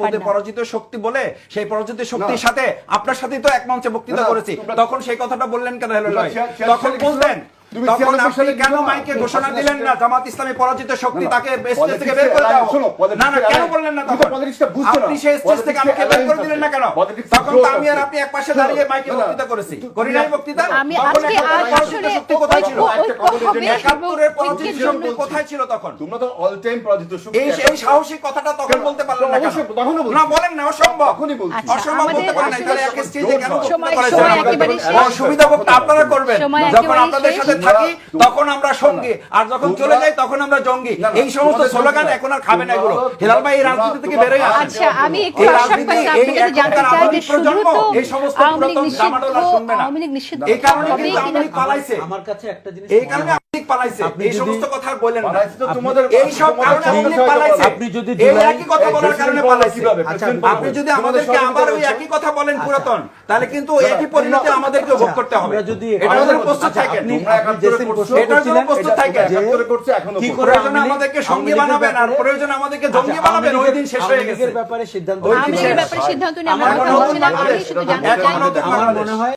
পদে পরাজিত শক্তি বলে সেই পরাজিত শক্তির সাথে আপনার সাথে তো এক মঞ্চে বক্তৃতা করেছি। তখন সেই কথাটা বললেন কেন হেলো তখন বললেন তখন আপনি কেন মাইকে ঘোষণা দিলেন না? জামাত ইসলামী পরাজিত শক্তি না, না, তাকে স্টেজ থেকে বের করে দাও। আইন শোনো, politics না না কেন বললেন না তখন? politics টা বুঝছ না। আপনি সেই স্টেজ থেকে আমাকে বের করে দিলেন না কেন? তখন তো আমি আর আপনি এক পাশে দাঁড়িয়ে মাইকে বক্তৃতা করেছি। করি নাই বক্তৃতা? আমি আজকে একটা আজ পরাজিত আসলে কোথায় ছিল তখন? তোমরা তো অল টাইম পরাজিত এই এই সাহসী কথাটা তখন বলতে পারলেন না অবশ্যই, তখনও না বলেন না অসম্ভব। তখনই বলছি। অসম্ভব বলতে পারেন না তাহলে এক স্টেজে কেন। অসুবিধা ভোগটা আপনারা করবেন। যখন আপনাদের সাথে থাকি তখন আমরা সঙ্গী। আর যখন চলে যাই তখন আমরা জঙ্গি। এই সমস্ত স্লোগান এখন আর খাবে না এগুলো। হেলাল ভাই এই রাজনীতি থেকে বেরোয় আচ্ছা আমি একটু রাজনীতি, এই জানতে চাই যে শুধু তো এই সমস্ত পুরাতন নিষিদ্ধ শুনবে না। আওয়ামী লীগ নিষিদ্ধ। এই কারণে কিন্তু আওয়ামী লীগ পালাইছে আমার কাছে একটা জিনিস এই কারণে লীগ পালাইছে। এই সমস্ত কথা আর বললেন না। আপনি- এই সব কারণে লীগ পালাইছে। আপনি যদি এই একই কথা বলার কারণে পালাইছে। কীভাবে? আচ্ছা, আপনি যদি আমাদেরকে আবার ওই একই কথা বলেন পুরাতন তাহলে কিন্তু একই পরিণতি আমাদেরকে ভোগ করতে হবে। যদি এটার প্রস্তুত আচ্ছা, থাকেন আপনি- আপনি এটার জন্য প্রস্তুত থাকেন। একাত্তরে করছে, এখনও কি প্রয়োজনে আমাদেরকে সঙ্গী বানাবেন আর প্রয়োজনে আমাদেরকে আচ্ছা, জঙ্গি বানাবেন ওই দিন শেষ হয়ে গেছে। ব্যাপারে সিদ্ধান্ত। লীগের ব্যাপারে সিদ্ধান্ত নিয়ে আমরা কথা বলছিলাম আমি শুধু জানতে চাই। আমার মনে হয়